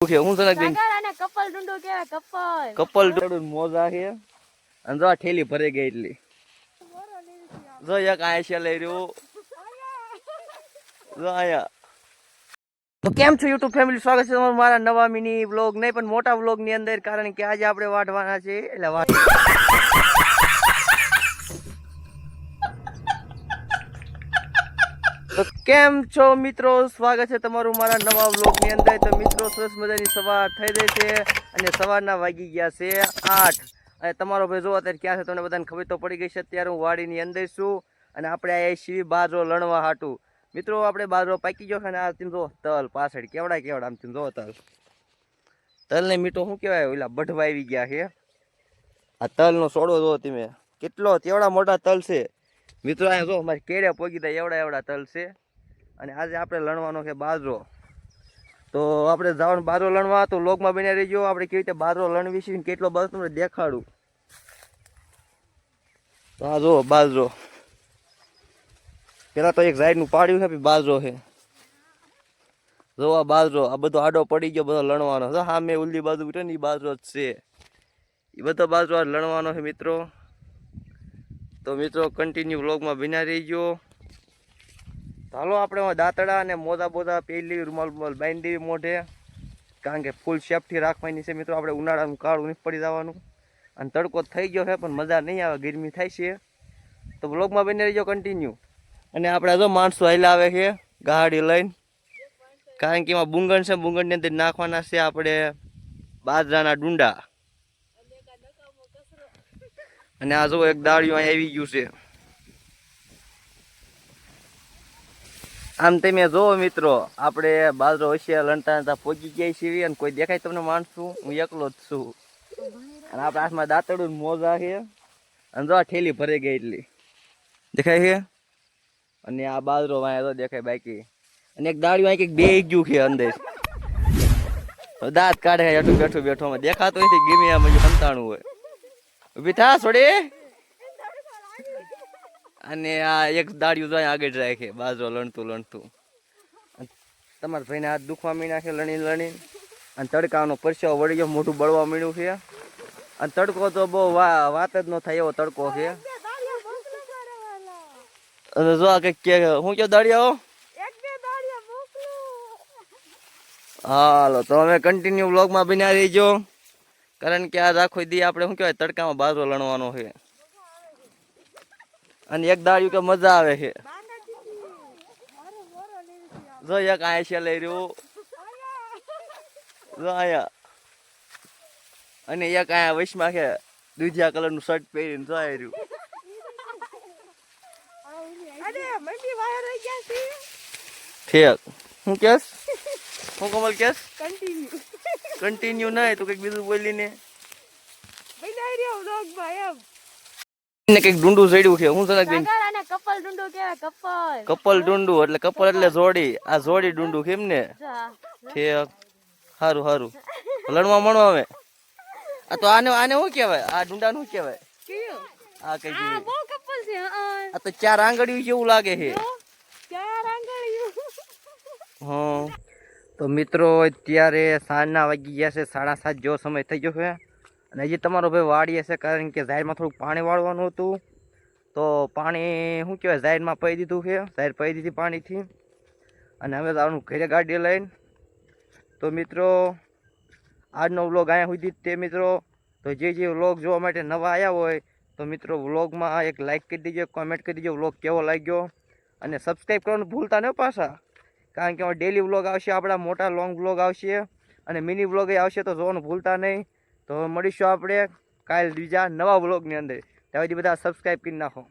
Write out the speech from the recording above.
છે હું સનક આને કપલ ડુંડો કહેવાય કપલ? કપલ ડોડું મોજા છે. અને જો ઠેલી ભરાઈ ગઈ એટલી. જો એક આયા છે લઈ રહ્યો. જો આયા તો કેમ છો યુટ્યુબ ફેમિલી? સ્વાગત છે તમારું મારા નવા મિની વ્લોગ નહીં પણ મોટા વ્લોગની અંદર કારણ કે આજે આપણે વાટવાના છે એટલે વાટ તો કેમ છો મિત્રો? સ્વાગત છે તમારું મારા નવા બ્લોગની અંદર. તો મિત્રો, સરસ મજાની સવાર થઈ રહી છે અને સવારના વાગી ગયા છે આઠ. અને તમારો ભાઈ જો અત્યારે ક્યાં છે તમને બધાને ખબર તો પડી ગઈ છે. અત્યારે હું વાડીની અંદર છું અને આપણે આ શિવી બાજરો લણવા હાટું. મિત્રો, આપણે બાજરો પાકી ગયો છે અને આ તમે જો તલ પાછળ. કેવડા કેવડા આમ તમે જો તલ. તલ ને મીઠો શું કહેવાય? ઓલા બઢવા આવી ગયા છે. આ તલનો સોડો જો તમે. કેટલો કેવડા મોટા તલ છે. મિત્રો અહીંયા જો મારી કેળ્યા પોગી થાય એવડા એવડા તલ છે. અને આજે આપણે લણવાનો છે બાજરો. તો આપણે જવાનું બાજરો લણવા, તો લોકમાં બન્યા રહીજો. આપણે કેવી રીતે બાજરો લણવી છે કેટલો બાજરો તમને દેખાડું. તો આ જો બાજરો. પેલા તો એક સાઈડનું પાડ્યું છે બાજરો છે. જો આ બાજરો, આ બધો આડો પડી ગયો, બધો લણવાનો. હા, મેં ઉલ્લી બાજુ ઉઠે ને એ બાજરો જ છે. એ બધો બાજરો લણવાનો છે, મિત્રો. તો મિત્રો કન્ટિન્યુ વ્લોગમાં બિના રહી ગયો હાલો, આપણે દાંતડા અને મોદા બોદા પહેલી રૂમાલ રૂમાલ બાંધી મોઢે. કારણ કે ફૂલ સેફટી રાખવાની છે મિત્રો, આપણે ઉનાળાનું કાળું નહીં પડી જવાનું. અને તડકો થઈ ગયો છે, પણ મજા નહીં આવે, ગરમી થાય છે. તો બ્લોગમાં બની રહીજો કન્ટિન્યુ અને આપણે જો માણસો હાલ્યા આવે છે, ગાડી લઈને. કારણ કે એમાં બુંગણ છે, બુંગણની અંદર નાખવાના છે આપણે બાજરાના ડુંડા. અને આ જો એક દાળિયું અહીં આવી ગયું છે. આમ તમે જોવો મિત્રો, આપણે બાજરો હશે લણતા લણતા પહોંચી ગયા છીએ અને કોઈ દેખાય તમને માણસું? હું એકલો જ છું. અને આપણા હાથમાં દાંતડું મોજા છે. અને જો ઠેલી ભરાઈ ગઈ એટલી. દેખાય છે? અને આ બાજરો વાંય તો દેખાય બાકી. અને એક દાળિયું અહીં કંઈક બે ગયું છે અંદર. દાંત કાઢે બેઠું બેઠું. બેઠો દેખાતું નથી, ગમે હજુ સંતાણું હોય. ઊભી છોડી. અને આ એક દાડિયું જાય આગળ રાખે, બાજરો લણતું લણતું. તમારા ભાઈને હાથ દુખવા મીના છે લણી લણી અને તડકાનો પરસ્યો વળી ગયો, મોઢું બળવા મીડ્યું છે. અને તડકો તો બહુ વાત જ ન થાય એવો તડકો છે. અને જો આ કંઈક કે, હું કયો દાડિયાઓ દાડિયા હાલો, તો અમે કન્ટિન્યુ બ્લોગમાં બન્યા રહીજો. કારણ કે આ આખો દી આપણે શું કહેવાય તડકામાં બાજરો લણવાનો છે. અને એક દાળ્યું કે મજા આવે છે. જો એક આયા છે લઈ રહ્યું. જો આયા અને એક આયા વૈશમાં છે દૂધિયા કલરનું શર્ટ પહેરીને જો આવી રહ્યું. ઠીક શું ઠેક. હું કેસ હું કમલ કેસ કન્ટિન્યુ કન્ટિન્યુ નહીં તો કંઈક બીજું બોલીને. ને કંઈક ડુંડું ચડ્યું છે. હું આને કપલ ડુંડો કહેવાય કપલ. કપલ ડુંડું એટલે કપલ એટલે જોડી. આ જોડી ડુંડું કેમ ને? ઠેક સારું સારું લણવા મણો આવે આ તો આને આને શું કહેવાય? આ ડુંડાનું શું કહેવાય? આ કઈ આ બહુ કપલ છે આ તો ચાર આંગળીયું જેવું લાગે છે. ચાર આંગળીયું હા. તો મિત્રો, અત્યારે સાંજના વાગી ગયા છે, સાડા સાત જેવો સમય થઈ ગયો છે. અને હજી તમારો ભાઈ વાડીએ છે, કારણ કે ઝાડમાં થોડુંક પાણી વાળવાનું હતું. તો પાણી, શું કહેવાય ઝાડમાં પહી દીધું છે ઝાડ પહી દીધી પાણીથી. અને હવે જવાનું ઘરે ગાડી લઈને. તો મિત્રો, આજનો વ્લોગ અહીંયા સુધી તે મિત્રો. તો જે જે વ્લોગ જોવા માટે નવા આવ્યા હોય, તો મિત્રો વ્લોગમાં એક લાઇક કરી દીજો કોમેન્ટ કરી દીજો, વ્લોગ કેવો લાગ્યો. અને સબસ્ક્રાઈબ કરવાનું ભૂલતા ન પાછા. કારણ કે ડેલી વ્લોગ આવશે, આપણા મોટા લોંગ વ્લોગ આવશે અને મિની વ્લોગ આવશે તો જોવાનું ભૂલતા નહીં. તો મળીશું આપણે કાલ બીજા નવા વ્લોગની અંદર. ત્યાં બધા સબસ્ક્રાઈબ કરી નાખો.